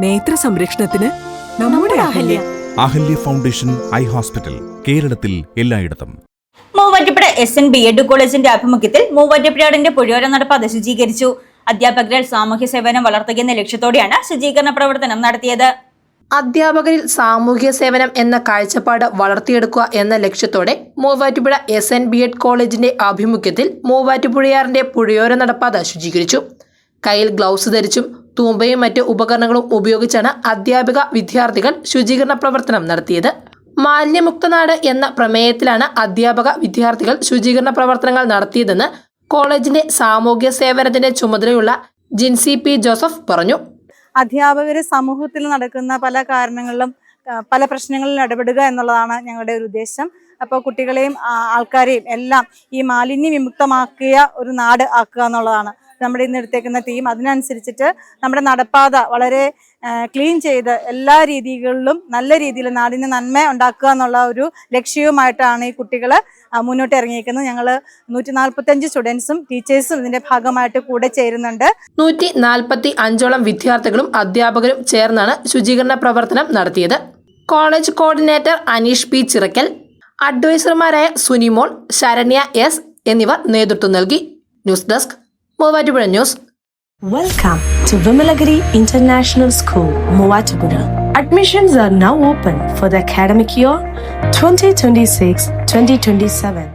നേത്ര സംരക്ഷണത്തിന് നമ്മുടെ Ahalya. Ahalya. Foundation eye hospital കേരളത്തിൽ എല്ലായിടത്തും. Muvattupuzha S N B Ed കോളേജിന്റെ ആഭിമുഖ്യത്തിൽ മൂവാറ്റുപുഴാടിന്റെ പുഴയോര നടപ്പാത ശുചീകരിച്ചു. അധ്യാപകരിൽ സാമൂഹ്യ സേവനം വളർത്തുകയെന്ന ലക്ഷ്യത്തോടെയാണ് ശുചീകരണ പ്രവർത്തനം നടത്തിയത്. അധ്യാപകരിൽ സാമൂഹ്യ സേവനം എന്ന കാഴ്ചപ്പാട് വളർത്തിയെടുക്കുക എന്ന ലക്ഷ്യത്തോടെ Muvattupuzha S N B Ed കോളേജിന്റെ ആഭിമുഖ്യത്തിൽ മൂവാറ്റുപുഴയാറിന്റെ പുഴയോര നടപ്പാത ശുചീകരിച്ചു. കയ്യിൽ ഗ്ലൗസ് ധരിച്ചും തൂമ്പയും മറ്റ് ഉപകരണങ്ങളും ഉപയോഗിച്ചാണ് അധ്യാപിക വിദ്യാർത്ഥികൾ ശുചീകരണ പ്രവർത്തനം നടത്തിയത്. മാലിന്യമുക്ത നാട് എന്ന പ്രമേയത്തിലാണ് അധ്യാപക വിദ്യാർത്ഥികൾ ശുചീകരണ പ്രവർത്തനങ്ങൾ നടത്തിയതെന്ന് കോളേജിന്റെ സാമൂഹ്യ സേവനത്തിന്റെ ചുമതലയുള്ള ജിൻസി പി ജോസഫ് പറഞ്ഞു. അധ്യാപകർ സമൂഹത്തിൽ നടക്കുന്ന പല കാരണങ്ങളിലും പല പ്രശ്നങ്ങളിൽ ഇടപെടുക എന്നുള്ളതാണ് ഞങ്ങളുടെ ഒരു ഉദ്ദേശം. അപ്പോൾ കുട്ടികളെയും ആൾക്കാരെയും എല്ലാം ഈ മാലിന്യ വിമുക്തമാക്കിയ ഒരു നാട് ആക്കുക എന്നുള്ളതാണ്. നമ്മുടെ ഇന്ന് എടുത്തേക്കുന്ന ടീം അതിനനുസരിച്ചിട്ട് നമ്മുടെ നടപ്പാത വളരെ ക്ലീൻ ചെയ്ത് എല്ലാ രീതികളിലും നല്ല രീതിയിൽ നാടിന് നന്മ ഉണ്ടാക്കുക എന്നുള്ള ഒരു ലക്ഷ്യവുമായിട്ടാണ് ഈ കുട്ടികൾ മുന്നോട്ട് ഇറങ്ങിയിരിക്കുന്നത്. ഞങ്ങൾ നൂറ്റി നാൽപ്പത്തഞ്ച് സ്റ്റുഡൻസും ടീച്ചേഴ്സും ഇതിന്റെ ഭാഗമായിട്ട് കൂടെ ചേരുന്നുണ്ട്. നൂറ്റി നാൽപ്പത്തി അഞ്ചോളം വിദ്യാർത്ഥികളും അധ്യാപകരും ചേർന്നാണ് ശുചീകരണ പ്രവർത്തനം നടത്തിയത്. College coordinator Aneesh P. Chirakkal അഡ്വൈസർമാരായ Sunimol Saranya S എന്നിവർ നേതൃത്വം നൽകി. News desk Muvattupuzha news Welcome to Vimalagiri International School, Movatupura. Admissions are now open for the academic year 2026 2027.